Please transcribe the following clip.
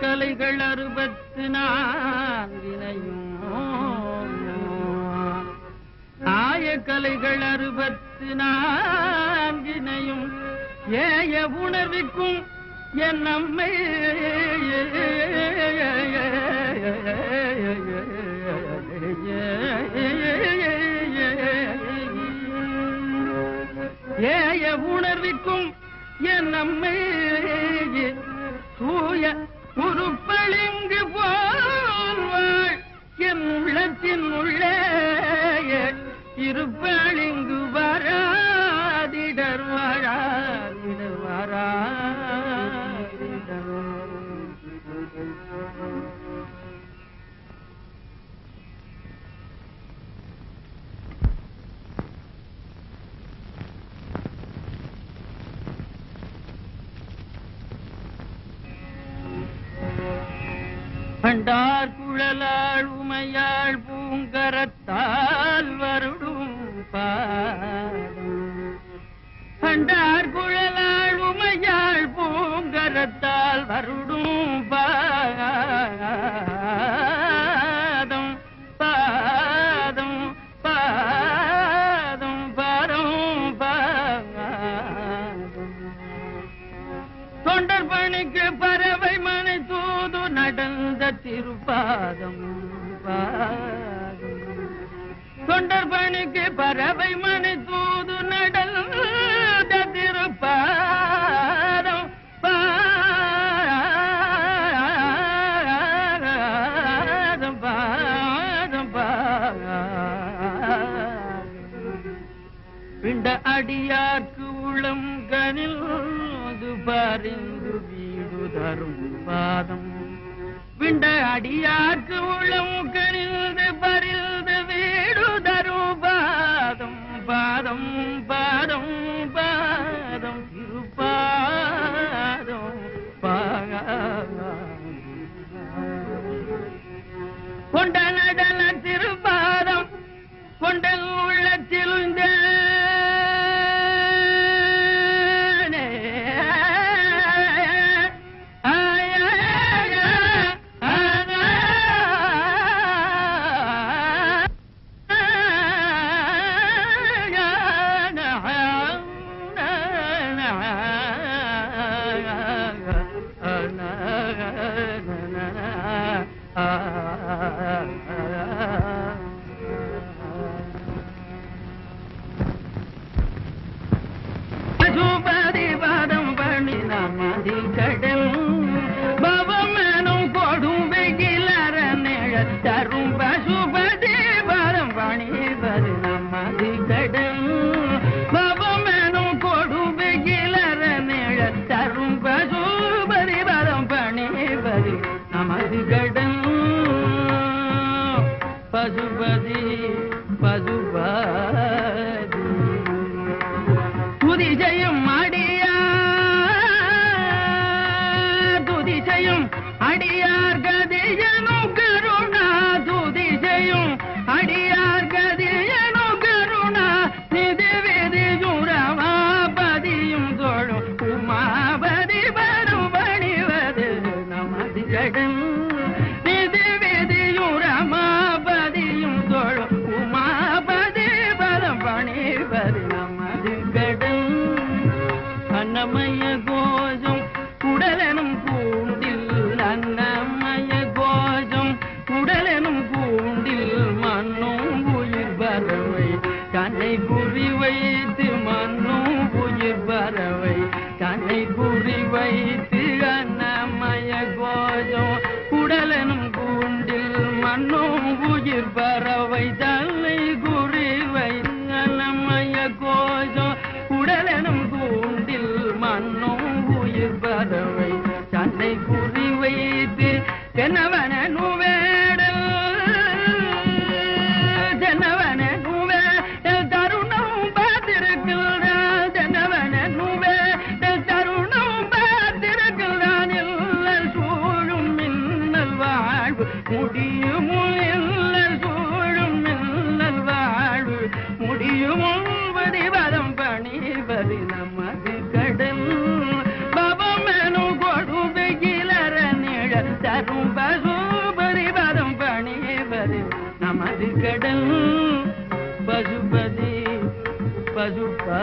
கலைகள் அறுபத்து நான்கினையும் ஆய கலைகள் அறுபத்து நான்கினையும் ஏய உணர்விக்கும் என் நம்மை ஏய உணர்விக்கும் என் நம்மை தூய உருப்பளிங்கு போல்வாள் என் உள்ளத்தின் உள்ளே இருப்பளிங்கு கண்டார் குழலாள் உமையாள் பூங்கரத்தால் வருடும் பாதம். பண்டார் குழலாள் உமையாள் பூங்கரத்தால் வருடும் நடந்த திருப்பாதம் தொண்டர் பணிக்கு பறவை மணி தூது நடந்த திருப்பாதம் பாதம் பாதம் பிண்ட அடியார்க்கு உளம் கனில் பாரிந்து வீடு தரும் பாதம். விண்ட அடியார்க்கு உளம் கணிந்து பறிந்து பசுபதி பசுபதி துதி செய்யும் அடியார் துதி செய்யும் அடியார் கதி. பறவை தன்னை குறி வைத்து கோஷம் உடலெனும் கூண்டில் மண்ணும் உயிர் பதவை தன்னை குறி வைத்து தென்னவன தரும் பசுபதி பதம் பணிவது நமது கடல் பசுபதி பசுபா